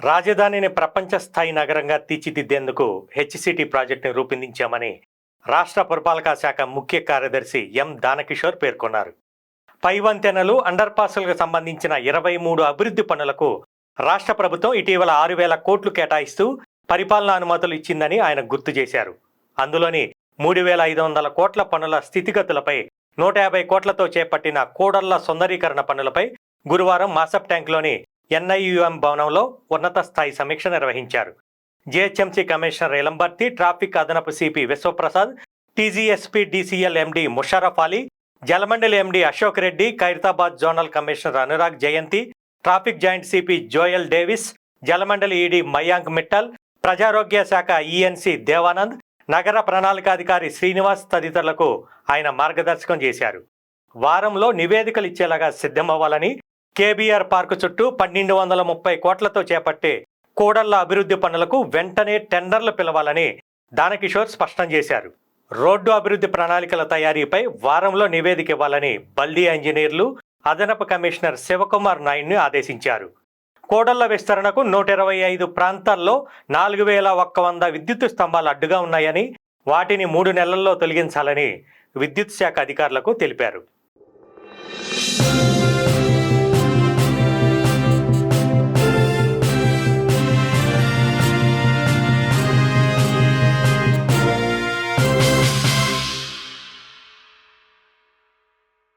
రాజధానిని ప్రపంచ స్థాయి నగరంగా తీర్చిదిద్దేందుకు హెచ్సిటీ ప్రాజెక్టును రూపొందించామని రాష్ట్ర పురపాలక శాఖ ముఖ్య కార్యదర్శి ఎం దానకిషోర్ పేర్కొన్నారు. పై వంతెనలు అండర్పాసులకు సంబంధించిన ఇరవై మూడు అభివృద్ధి పనులకు రాష్ట్ర ప్రభుత్వం ఇటీవల ఆరు వేల కోట్లు కేటాయిస్తూ పరిపాలనా అనుమతులు ఇచ్చిందని ఆయన గుర్తు చేశారు. అందులోని మూడు వేల ఐదు వందల కోట్ల పనుల స్థితిగతులపై నూట యాభై కోట్లతో చేపట్టిన కూడళ్ళ సుందరీకరణ పనులపై గురువారం మాసప్ ట్యాంక్లోని ఎన్ఐయుఎం భవనంలో ఉన్నత స్థాయి సమీక్ష నిర్వహించారు. జిహెచ్ఎంసీ కమిషనర్ ఇలంబర్తి ట్రాఫిక్ అదనపు CP Vishwaprasad TGSPDCL MD Musharraf Ali Jalamandali MD Ashok Reddy Khairatabad zonal commissioner Anurag Jayanthi traffic joint CP Joel Davis Jalamandali ED Mayank Mittal ప్రజారోగ్య శాఖ ఈఎన్సి దేవానంద్ నగర ప్రణాళికాధికారి శ్రీనివాస్ తదితరులకు ఆయన మార్గదర్శకం చేశారు. వారంలో నివేదికలు ఇచ్చేలాగా సిద్ధమవ్వాలని కేబీఆర్ పార్కు చుట్టూ పన్నెండు వందల ముప్పై కోట్లతో చేపట్టే కూడళ్ళ అభివృద్ధి పనులకు వెంటనే టెండర్లు పిలవాలని దానకిషోర్ స్పష్టం చేశారు. రోడ్డు అభివృద్ధి ప్రణాళికల తయారీపై వారంలో నివేదిక ఇవ్వాలని బల్దీ ఇంజనీర్లు అదనపు కమిషనర్ శివకుమార్ నాయుడిని ఆదేశించారు. కోడళ్ళ విస్తరణకు నూట ఇరవై ఐదు ప్రాంతాల్లో నాలుగు వేల ఒక్క వంద విద్యుత్ స్తంభాలు అడ్డుగా ఉన్నాయని వాటిని మూడు నెలల్లో తొలగించాలని విద్యుత్ శాఖ అధికారులకు తెలిపారు.